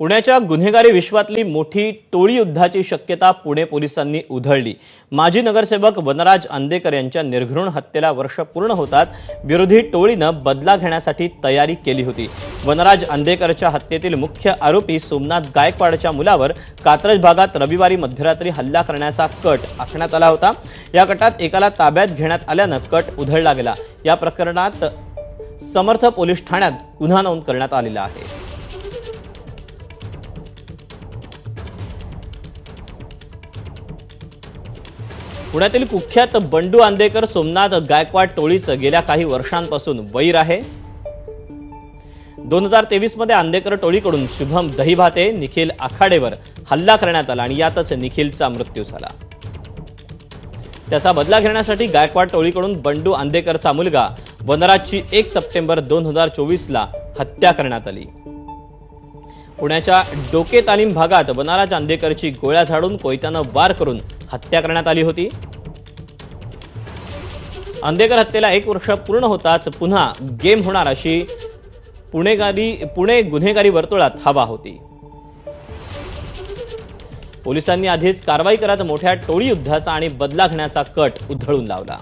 पुण्याच्या गुन्हेगारी विश्वातली मोठी टोळी युद्धाची शक्यता पुणे पोलिसांनी उधळली. माजी नगरसेवक वनराज आंदेकर यांच्या निर्घृण हत्येला वर्ष पूर्ण होतात. विरोधी टोळीनं बदला घेण्यासाठी तयारी केली होती. वनराज आंदेकरच्या हत्येतील मुख्य आरोपी सोमनाथ गायकवाडच्या मुलावर कात्रज भागात रविवारी मध्यरात्री हल्ला करण्याचा कट आखण्यात आला होता. या कटात एकाला ताब्यात घेण्यात आल्यानं कट उधळला गेला. या प्रकरणात समर्थ पोलीस ठाण्यात गुन्हा नोंद करण्यात आलेला आहे. पुण्यातील कुख्यात बंडू आंदेकर सोमनाथ गायकवाड टोळीचं गेल्या काही वर्षांपासून वैर आहे. दोन हजार तेवीसमध्ये आंदेकर टोळीकडून शुभम दहीभाते निखिल आखाडेवर हल्ला करण्यात आला आणि यातच निखिलचा मृत्यू झाला. त्याचा बदला घेण्यासाठी गायकवाड टोळीकडून बंडू आंदेकरचा मुलगा वनराजची एक सप्टेंबर दोन हजार चोवीसला हत्या करण्यात आली. पुण्याच्या डोके तालीम भागात वनराज आंदेकरची गोळ्या झाडून कोयत्यानं वार करून हत्या करण्यात आली होती. आंदेकर हत्येला एक वर्ष पूर्ण होताच पुन्हा गेम होणार अशी पुणेगारी पुणे गुन्हेगारी वर्तुळात हवा होती. पोलिसांनी आधीच कारवाई करत मोठ्या टोळी युद्धाचा आणि बदला घेण्याचा कट उधळून लावला.